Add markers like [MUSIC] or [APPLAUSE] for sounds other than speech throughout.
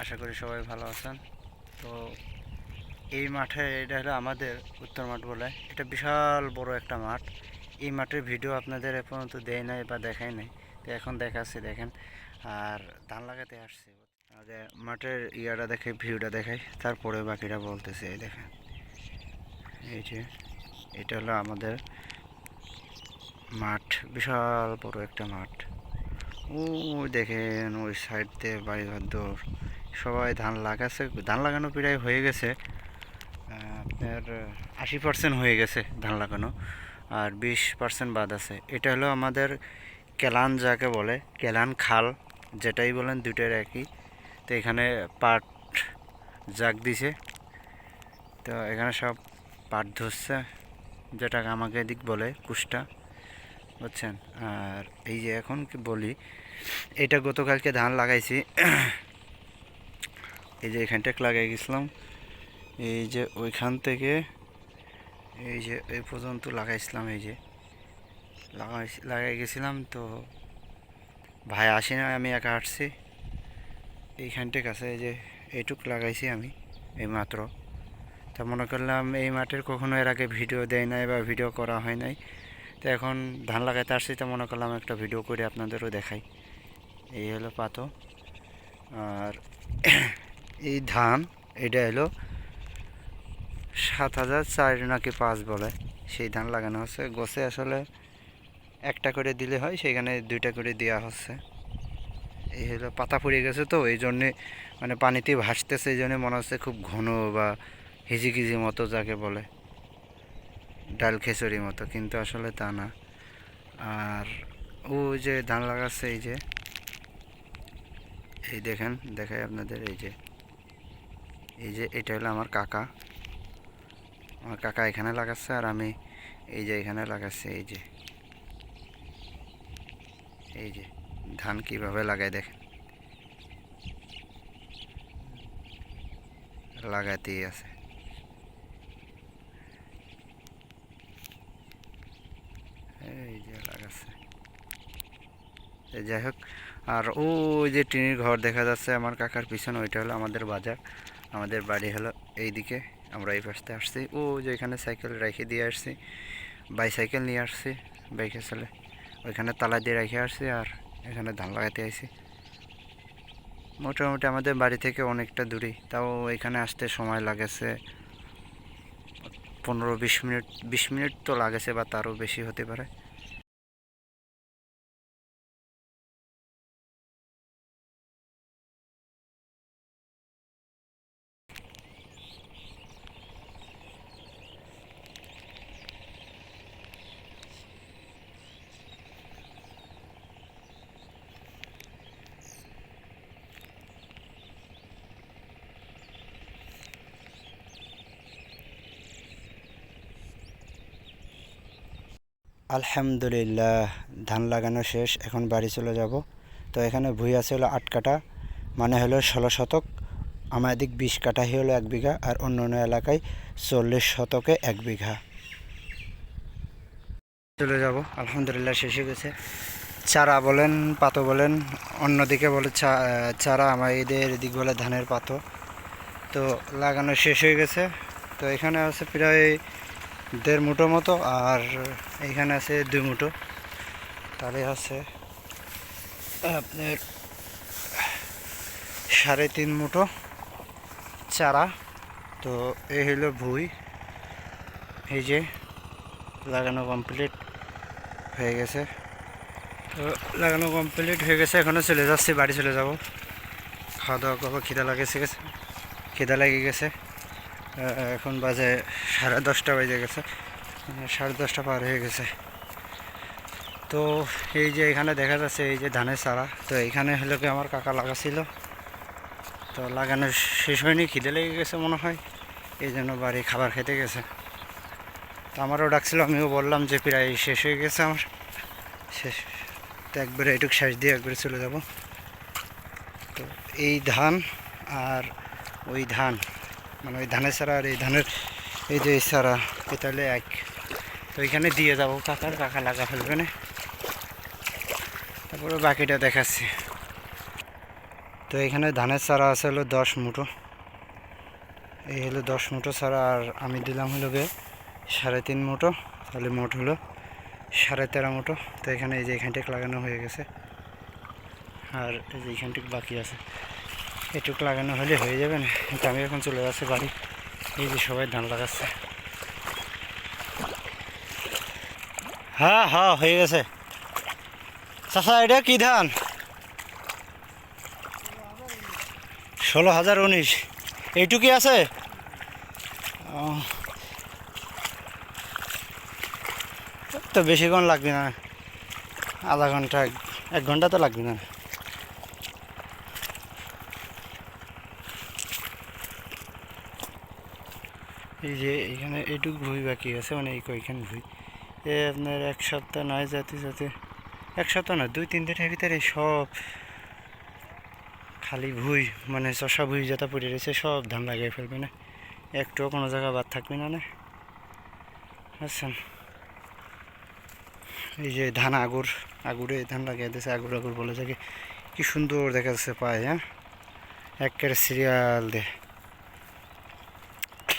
আশা করি সবাই ভালো আছেন। তো এই মাঠে এটা হলো আমাদের উত্তর মাঠ বলে। এটা বিশাল বড় একটা মাঠ। এই মাঠের ভিডিও আপনাদের এ পর্যন্ত দেয় নাই বা দেখায় নাই। তো এখন দেখাচ্ছি, দেখেন। আর ধান লাগাতে আসছি। আগে মাঠের ইয়াটা দেখে ভিউটা দেখাই। তারপরে বাকিটা বলতেছে, এই দেখেন। এই যে, এটা হলো আমাদের মাঠ, বিশাল বড় একটা মাঠ। ওই দেখেন, ওই সাইড দিয়ে বাড়িঘর দৌড় সবাই ধান লাগাচ্ছে ধান লাগানো প্রায় হয়ে গেছে। আপনার আশি পার্সেন্ট হয়ে গেছে ধান লাগানো, আর বিশ পার্সেন্ট বাদ আছে। এটা হলো আমাদের কেলান যাকে বলে, কেলান খাল, যেটাই বলেন দুটোর একই। তো এখানে পাট জাগ দিছে। তো এখানে সব পাট ধরছে, যেটাকে আমাকে এদিক বলে কুষ্টা। বুঝছেন? আর এই যে এখন কি বলি, এটা গতকালকে ধান লাগাইছি। এই যে এখানটাক লাগাই গেছিলাম। এই যে ওইখান থেকে এই যে এই পর্যন্ত লাগাইছিলাম এই যে। লাগাই লাগাই গেছিলাম তো ভাই আসি না আমি একা আসছি। এইখানটাক আছে এই যে এইটুক লাগাইছি আমি, এই মাত্র। তা মনে করলাম এই মাঠের কখনো এর আগে ভিডিও দেয় নাই বা ভিডিও করা হয় নাই। তো এখন ধান লাগাইতে আসছি, তো মনে করলাম একটা ভিডিও করে আপনাদেরও দেখাই। এই হলো পাতো। আর [COUGHS] এই ধান, এটা হলো সাত হাজার চার নাকি পাঁচ বলে। সেই ধান লাগানো হচ্ছে। গোছে আসলে একটা করে দিলে হয় সেখানে দুইটা করে দেওয়া হচ্ছে। এই হলো পাতা পড়ে গেছে তো, এই জন্যে মানে পানিতে ভাসতেছে, এই জন্যে মনে হচ্ছে খুব ঘন বা হিজিকিজি মতো যাকে বলে। ডাল খিচুড়ি মতো, কিন্তু আসলে তা না। আর ও যে ধান লাগাচ্ছে এই যে, এই দেখেন, দেখাই আপনাদের এই যে। এই যে এটা হলো আমার কাকা। আমার কাকা এখানে লাগাচ্ছে আর আমি এই যে এখানে লাগাচ্ছি, এই যে। এই যে, ধান কীভাবে লাগায় দেখেন। লাগাতেই আছে এই যে লাগাচ্ছে এই যাই হোক, আর ওই যে টিনের ঘর দেখা যাচ্ছে আমার কাকার পিছনে, ওইটা হলো আমাদের বাজার। আমাদের বাড়ি হলো এইদিকে, আমরা এই পাশে আসছি। ও যে এখানে সাইকেল রেখে দিয়ে আসছি, বাইসাইকেল নিয়ে আসছি বাইকে চলে। ওইখানে তালা দিয়ে রেখে আসছি আর এখানে ধান লাগাতে আইছি। মোটামুটি আমাদের বাড়ি থেকে অনেকটা দূরে, তাও এখানে আসতে সময় লাগেছে পনেরো বিশ মিনিট বিশ মিনিট তো লাগেছে বা তারও বেশি হতে পারে। আলহামদুলিল্লাহ, ধান লাগানো শেষ, এখন বাড়ি চলে যাব। তো এখানে ভুই আছে হলো আট কাটা মানে হলো ষোলো শতক, আমার এদিক বিশ কাঠাই হলো এক বিঘা, আর অন্য অন্য এলাকায় চল্লিশ শতকে এক বিঘা। চলে যাব, আলহামদুলিল্লাহ শেষ হয়ে গেছে। চারা বলেন, পাতো বলেন, অন্যদিকে বলে চারা আমার এদের এদিক বলে ধানের পাতো। তো লাগানো শেষ হয়ে গেছে। তো এখানে আছে প্রায় দেড় মুঠো মতো, আর এইখানে আছে দুই মুঠো। তাহলে আছে আপনার সাড়ে তিন মুঠো চারা। তো এই হলো ভুই। এই যে লাগানো কমপ্লিট হয়ে গেছে। তো লাগানো কমপ্লিট হয়ে গেছে এখনও চলে যাচ্ছি, বাড়ি চলে যাব। খাওয়া দাওয়া করব, খিদা লাগেছে গেছে খিদা লেগে গেছে। এখন বাজে সাড়ে দশটা বেজে গেছে। মানে সাড়ে দশটা পার হয়ে গেছে। তো এই যে এখানে দেখা যাচ্ছে এই যে ধানের চারা, তো এইখানে হলো কি আমার কাকা লাগাছিল। তো লাগানো শেষ হয়নি, খিদে লেগে গেছে মনে হয়। এই জন্য বাড়ি খাবার খেতে গেছে। তো আমারও ডাকছিল, আমিও বললাম যে প্রায় শেষ হয়ে গেছে আমার। শেষ, তো একবারে এটুক শেষ দিয়ে একবারে চলে যাব। তো এই ধান আর ওই ধান মানে ওই ধানের চারা আর এই ধানের এই যে এই চারা এটা হলে এক। তো ওইখানে দিয়ে যাব কাকার কাকা লাগা ফেলবে না। তারপরে বাকিটা দেখাচ্ছি। তো এখানে ধানের চারা আছে হলো দশ মুঠো। এই হলো দশ মুঠো চারা আর আমি দিলাম হলো গে সাড়ে তিন মুঠো। তাহলে মোট হলো সাড়ে তেরো মুঠো। তো এখানে এই যে এখানটিক লাগানো হয়ে গেছে। আর এই যে এখানটিক বাকি আছে। এটুক লাগানো হলে হয়ে যাবে না। কিন্তু আমি এখন চলে যাচ্ছি বাড়ি। এই যে সবাই ধান লাগাচ্ছে। হ্যাঁ হ্যাঁ হয়ে গেছে। চাষা এটা কি ধান? ষোলো হাজার উনিশ। এইটুকুই আছে। তো বেশিক্ষণ লাগবে না। আধা ঘণ্টা, এক ঘণ্টা তো লাগবে না। এই যে এখানে এইটুকু ভুই বাকি আছে মানে এই কয়খান ভুই। এ আপনার এক সপ্তাহ নয়, যাতে যাতে এক সপ্তাহ না দুই তিন দিনের ভিতরে সব খালি ভুই মানে চষা ভুই যেটা পড়ে রয়েছে, সব ধান লাগিয়ে ফেলবে না। একটুও কোনো জায়গা বাদ থাকবে না না। বুঝছেন? এই যে ধান আগুর, আগুরে ধান লাগিয়ে দিয়েছে, আগুর আগুর বলে থাকে কি সুন্দর দেখা যাচ্ছে পায় হ্যাঁ? একের সিরিয়াল দে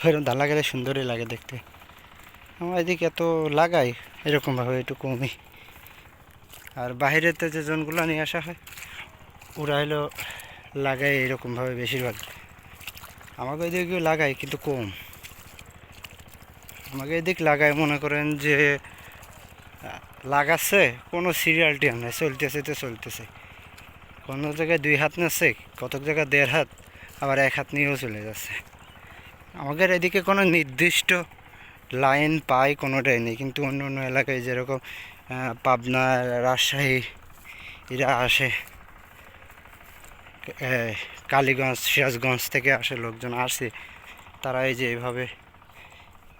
এরকম ধান লাগালে সুন্দরই লাগে দেখতে। আমার এদিকে এত লাগাই, এরকমভাবে একটু কমই আর বাহিরেতে যে জনগুলো নিয়ে আসা হয়, ওরা হলো লাগাই এরকমভাবে বেশিরভাগ। আমাকে এদিকে লাগাই কিন্তু কম। আমাকে এদিক লাগাই মনে করেন যে লাগাচ্ছে, কোনো সিরিয়াল টিয়াম নেই, চলতেছে তো চলতেছে। কোনো জায়গায় দুই হাত নিচ্ছে, কতক জায়গায় দেড় হাত, আবার এক হাত নিয়েও চলে যাচ্ছে। আমাদের এদিকে কোনো নির্দিষ্ট লাইন পাই, কোনোটাই নেই। কিন্তু অন্য অন্য এলাকায় যেরকম পাবনা, রাজশাহী, এরা আসে। কালীগঞ্জ, সিরাজগঞ্জ থেকে আসে লোকজন, আসে। তারা এই যে এইভাবে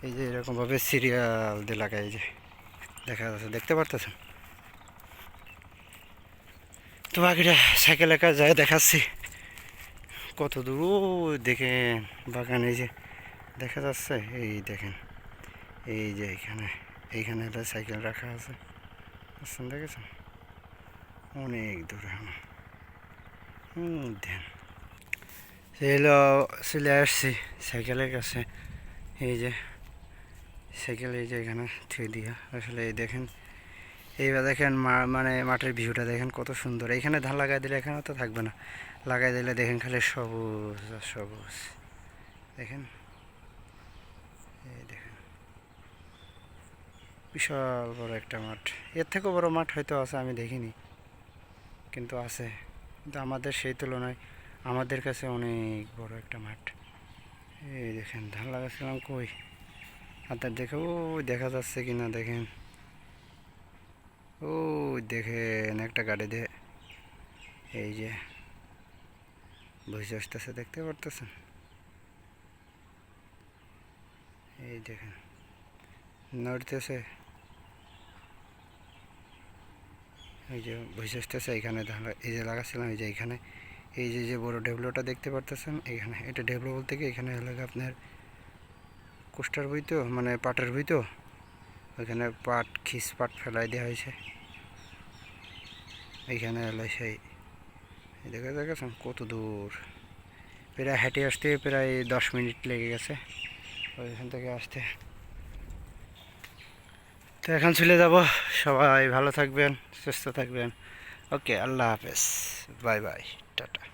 এই যে এরকমভাবে সিরিয়াল এলাকায় এই যে। দেখা যাচ্ছে, দেখতে পারতেছেন? তো বাকিটা সাইকেল একা যায়, দেখাচ্ছি। কত দূর দেখেন বাগান, এই যে দেখা যাচ্ছে, এই দেখেন, এই যে এইখানে এইখানে একটা সাইকেল রাখা আছে বুঝছেন দেখেছেন? অনেক দূরে আমার দেন এলো চলে আসছি সাইকেলের কাছে, এই যে সাইকেল, এই যে এখানে থুয়ে দিয়া, আসলে এই দেখেন এইবার দেখেন মানে মাঠের ভিউটা দেখেন কত সুন্দর। এখানে ধান লাগাই দিলে এখানে তো থাকবে না। লাগাই দিলে দেখেন খালি সবুজ আর সবুজ। দেখেন? এই দেখেন। বিশাল বড় একটা মাঠ। এর থেকেও বড় মাঠ হয়তো আছে, আমি দেখিনি। কিন্তু আছে। কিন্তু আমাদের সেই তুলনায় আমাদের কাছে অনেক বড় একটা মাঠ। এই দেখেন, ধান লাগাচ্ছিলাম কই? আর তার দেখে ও দেখা যাচ্ছে কি না দেখেন। ও দেখেন একটা গাড়ি দিয়ে এই যে, বসে আসতেছে, দেখতে পারতেছেন? এই দেখেন, নড়তেছে। এই যে বসে আসতেছে ধান এই যে লাগাচ্ছিলাম এই যে এখানে এই যে যে বড় ডেভলোটা দেখতে পারতেছেন? এখানে এটা ডেভলো বলতে কি? এখানে হলো আপনার কোস্টার বই তো মানে পাটের বই তো? পাট খিস পাট ফেলাই দেওয়া হয়েছে। এইখানে হলো সেই দেখা দেখেছেন কত দূর। প্রায় হেঁটে আসতে প্রায় দশ মিনিট লেগে গেছে। ওইখান থেকে আসতে। তো এখন চলে যাব। সবাই ভালো থাকবেন, সুস্থ থাকবেন। ওকে, আল্লাহ হাফেজ। Bye bye, tata.